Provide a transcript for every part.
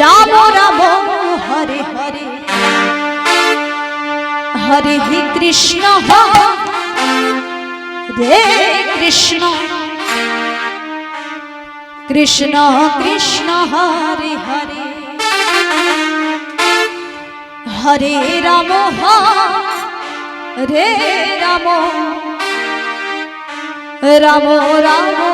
রাম রাম হরে হরে হরে হি কৃষ্ণ রে কৃষ্ণ কৃষ্ণ কৃষ্ণ হরে হরে হরে রাম হরে রাম রাম রাম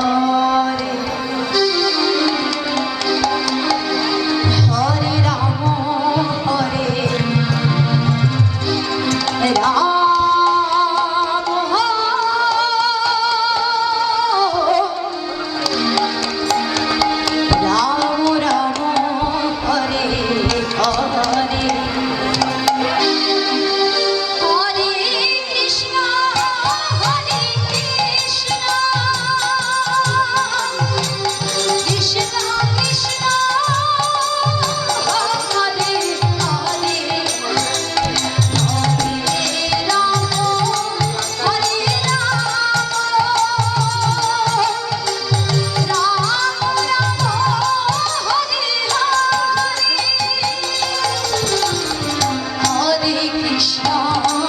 কৃষ্ণ